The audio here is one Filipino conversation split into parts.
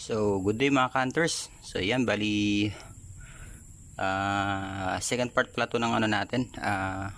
So, good day mga hunters. So, yan, bali ah, second part pala to ng ano natin. ah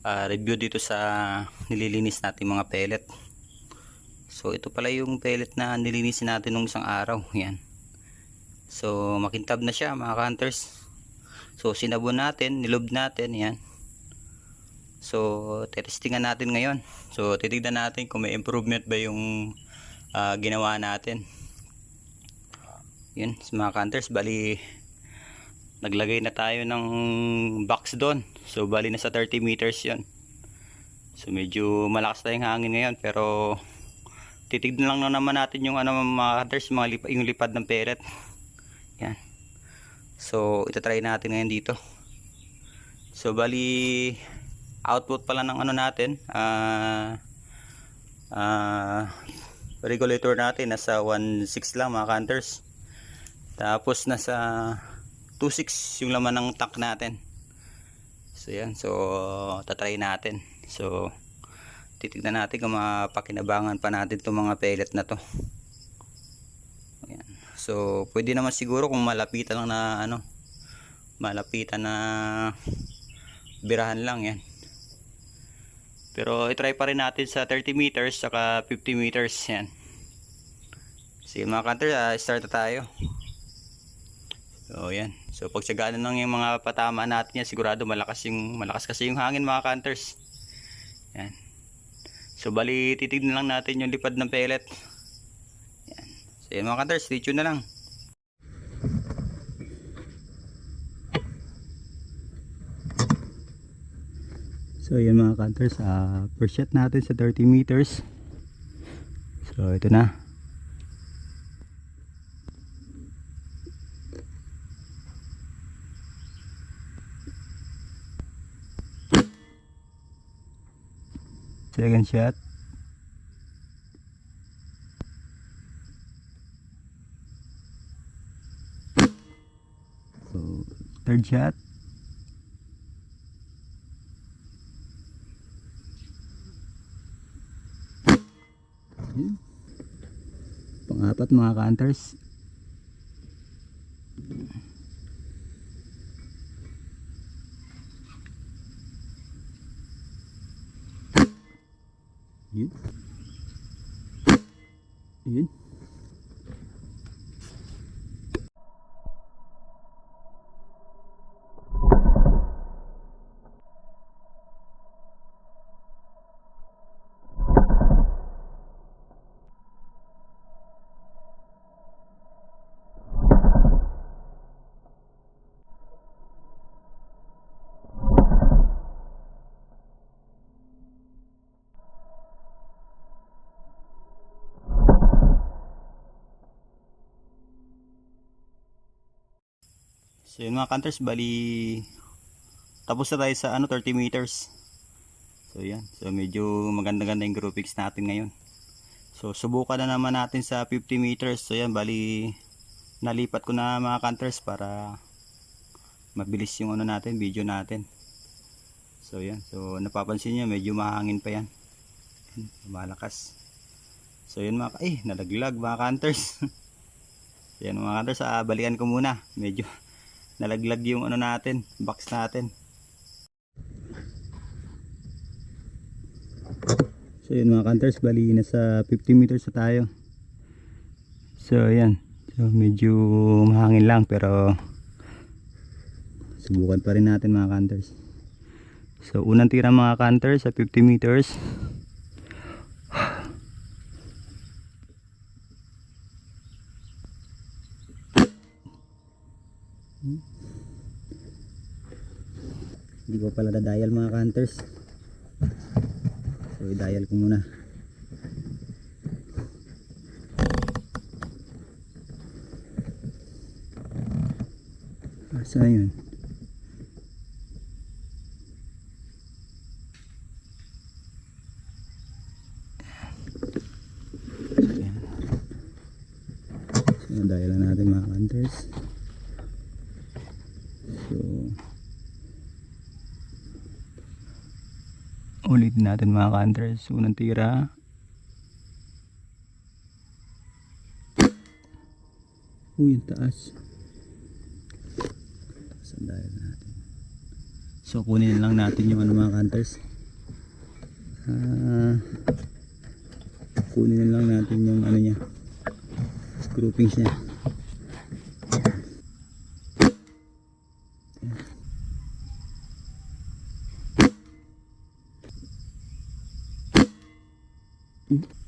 ah, review dito sa nililinis natin mga pellet. So, ito pala yung pellet na nilinisin natin nung isang araw. Yan. So, makintab na siya mga hunters. So, sinabon natin, nilob natin, yan. So, testingan natin ngayon. So, titignan natin kung may improvement ba yung ah, ginawa natin. Yun, sa mga hunters, bali naglagay na tayo ng box doon. So, bali na sa 30 meters yon So, medyo malakas tayong hangin ngayon, pero titignan lang na naman natin yung ano mga hunters, mga lipa, yung lipad ng pellet. Yan. So, itatry natin ngayon dito. So, bali output pala ng ano natin, ah ah regulator natin nasa 1.6 lang mga hunters. Tapos nasa 2.6 yung laman ng tank natin. So yan, so tatry natin. So titignan natin kung mapakinabangan pa natin itong mga pellet na to. Ayan. So pwede naman siguro kung malapitan lang na ano, malapitan na birahan lang yan. Pero itry pa rin natin sa 30 meters saka 50 meters yan. Sige mga kanter, ah, start na tayo. So yan. So pag sagana lang yung mga patama natin yan, sigurado malakas yung malakas kasi yung hangin mga hunters. Yan. So bali titignan lang natin yung lipad ng pellet. Yan. So yan mga hunters, stay tuned na lang. So yan mga hunters, uh, first shot natin sa 30 meters. So ito na. Second shot. So, third shot. Pang-apat mga counters. Yun. Yun. So yun mga counters, bali tapos na tayo sa ano 30 meters. So yan, so medyo maganda-ganda yung groupings natin ngayon. So subukan na naman natin sa 50 meters. So yan, bali nalipat ko na mga counters para mabilis yung ano natin, video natin. So yan, so napapansin niyo medyo mahangin pa yan. Malakas. So yun mga, eh nalaglag mga counters. yan mga counters, ah, balikan ko muna. Medyo nalaglag yung ano natin, box natin. So yun mga counters, bali nasa 50 meters na tayo. So yan, so medyo mahangin lang pero subukan pa rin natin mga counters. So unang tira mga counters sa 50 meters. Pala na-dial mga hunters. So i-dial ko muna. Asa yun? Ayan. So na-dial na natin mga hunters. So ulitin natin mga counters unang tira Uy, yung taas. Saan dahil natin? So, kunin lang natin yung ano mga hunters. Ah, kunin lang natin yung ano niya. Groupings niya. Washington.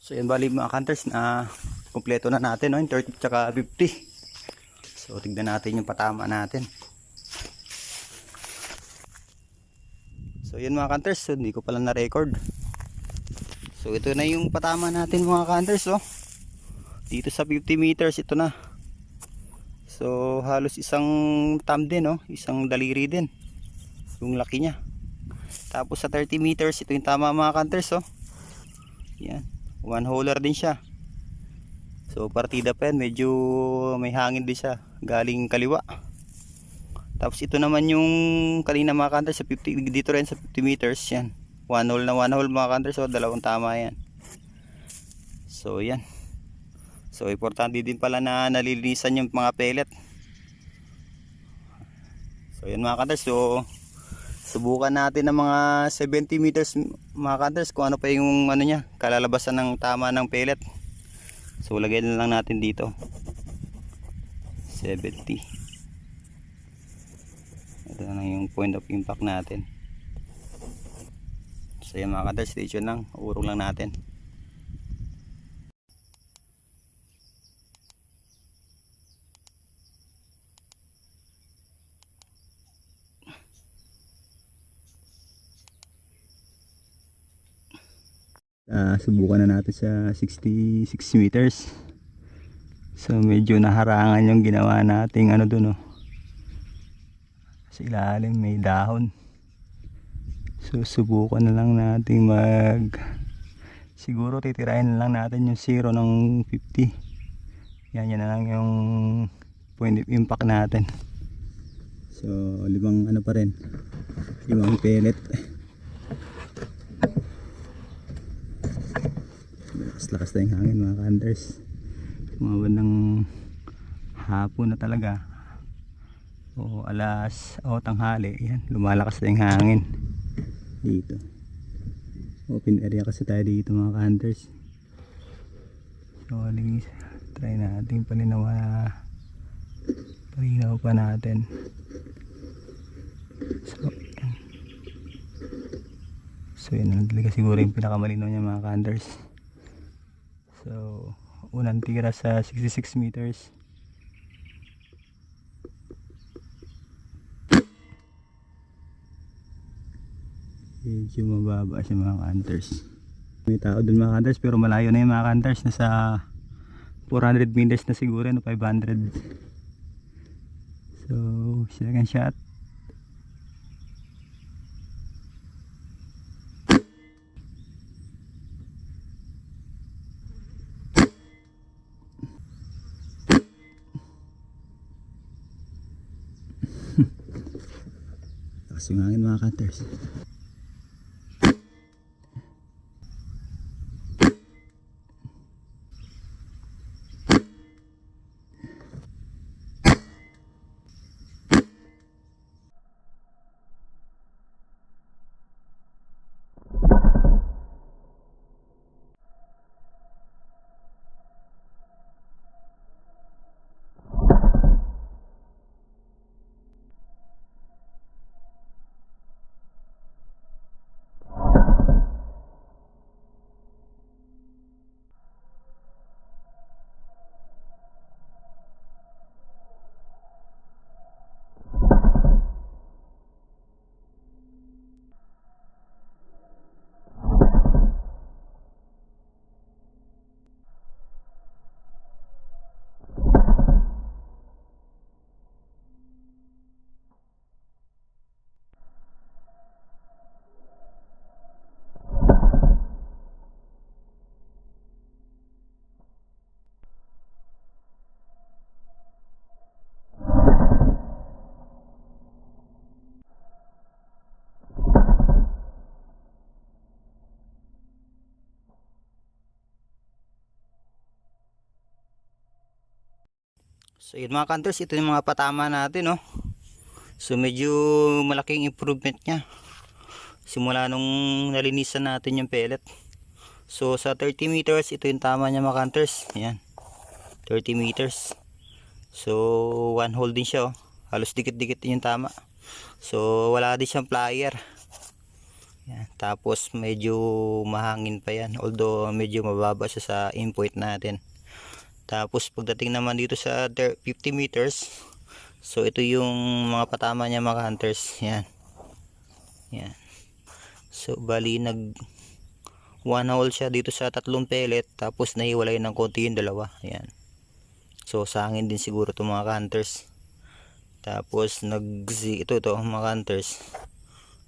So yan bali mga hunters na kumpleto na natin no, yung 30 tsaka 50. So tignan natin yung patama natin. So yun mga hunters, so, hindi ko pala na-record. So ito na yung patama natin mga hunters oh. Dito sa 50 meters ito na. So halos isang thumb din oh, isang daliri din. Yung laki niya. Tapos sa 30 meters ito yung tama mga hunters oh. Yan one holer din siya. So partida pa yan. Medyo may hangin din siya. Galing kaliwa. Tapos ito naman yung kanina mga kanter sa 50 dito rin sa 50 meters yan. One hole na one hole mga kanter so dalawang tama yan. So yan. So importante din pala na nalilinisan yung mga pellet. So yan mga kanter. So subukan natin ng mga 70 meters mga cutters kung ano pa yung ano niya kalalabasan ng tama ng pellet. So lagay na lang natin dito. 70 ito na yung point of impact natin. So yan mga cutters station lang. Urong lang natin Ah, subukan na natin sa 66 meters. So medyo naharangan yung ginawa nating ano dun oh. Sa ilalim may dahon. So subukan na lang natin mag siguro titirahin na lang natin yung zero ng 50. Yan yan na lang yung point of impact natin. So limang ano pa rin. Limang pellet. Lakas na yung hangin mga kanders mga ng hapon na talaga. O alas o tanghali. Yan lumalakas na yung hangin. Dito. Open area kasi tayo dito mga kanders so aling try natin palinawa palinaw pa natin. So so yan na talaga siguro yung pinakamalinaw niya mga kanders So, unang tira sa 66 meters. Medyo mababa siya mga hunters. May tao dun mga hunters pero malayo na yung mga hunters. Nasa 400 meters na siguro, no 500. So, second shot. Lakas yung hangin mga cutters. So yun mga kanters, ito yung mga patama natin no. So medyo malaking improvement niya. Simula nung nalinisan natin yung pellet. So sa 30 meters, ito yung tama niya mga kanters. Ayan. 30 meters. So one hole din siya oh. Halos dikit-dikit yung tama. So wala din siyang plier. Yan. Tapos medyo mahangin pa yan. Although medyo mababa siya sa endpoint natin. Tapos pagdating naman dito sa thir- 50 meters, so ito yung mga patama niya mga hunters. Yan. Yan. So bali nag one hole siya dito sa tatlong pellet tapos nahiwalay ng konti yung dalawa. Yan. So sa hangin din siguro itong mga hunters. Tapos nag ito to mga hunters.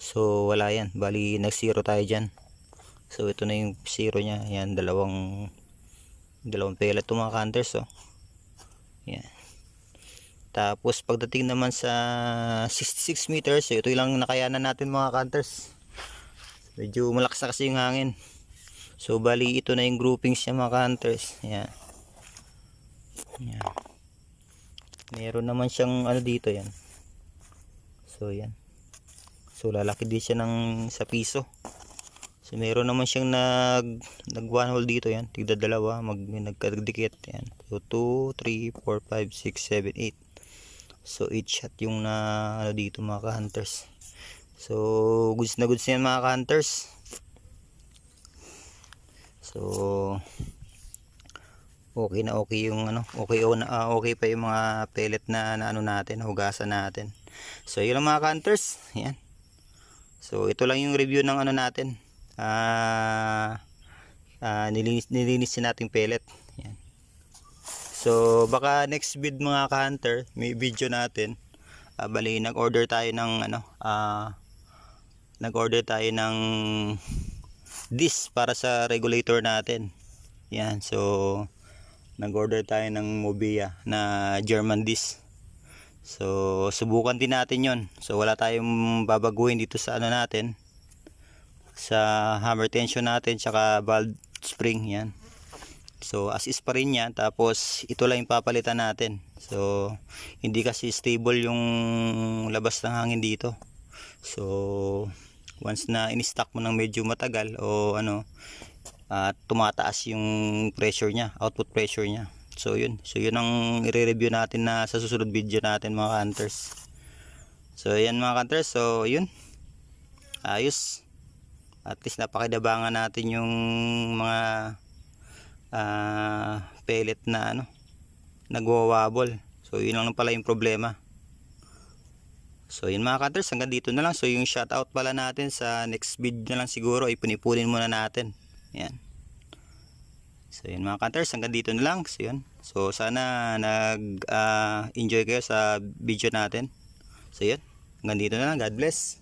So wala yan. Bali nag zero tayo dyan. So ito na yung zero niya. Yan dalawang dalawang pellet itong mga hunters oh. Yan. Tapos pagdating naman sa 66 meters, so ito lang nakayanan natin mga hunters. Medyo malakas na kasi yung hangin. So bali ito na yung groupings niya mga hunters. Yan. Yan. Meron naman siyang ano dito yan. So yan. So lalaki din siya ng sa piso. So meron naman siyang nag nag one hole dito yan, tigda dalawa, mag nagkadikit yan. So 2 3 4 5 6 7 8. So 8 shot yung na ano dito mga ka-hunters. So goods na goods yan mga ka-hunters. So okay na okay yung ano, okay o na ah, okay pa yung mga pellet na, na ano natin, hugasan natin. So yun lang mga ka-hunters. Yan. So ito lang yung review ng ano natin. Ah ah, nilinis nilinis din nating pellet. Yan. So baka next vid mga ka-hunter, may video natin. Ah, bali nag-order tayo ng ano, ah nag-order tayo ng disc para sa regulator natin. Yan, so nag-order tayo ng Mobia na German disc. So subukan din natin 'yon. So wala tayong babaguhin dito sa ano natin sa hammer tension natin tsaka valve spring yan. So as is pa rin yan tapos ito lang yung papalitan natin. So hindi kasi stable yung labas ng hangin dito. So once na in-stock mo ng medyo matagal o ano at tumataas yung pressure niya, output pressure niya. So yun, so yun ang i-review natin na sa susunod video natin mga hunters. So yan mga hunters, so yun. Ayos. At least napakinabangan natin yung mga ah, pellet na ano, nagwawabol. So yun lang pala yung problema. So yun mga hunters, hanggang dito na lang. So yung shoutout pala natin sa next video na lang siguro, ipunipunin muna natin. Yan. So yun mga hunters, hanggang dito na lang. So yun. So sana nag ah, enjoy kayo sa video natin. So yun. Hanggang dito na lang. God bless.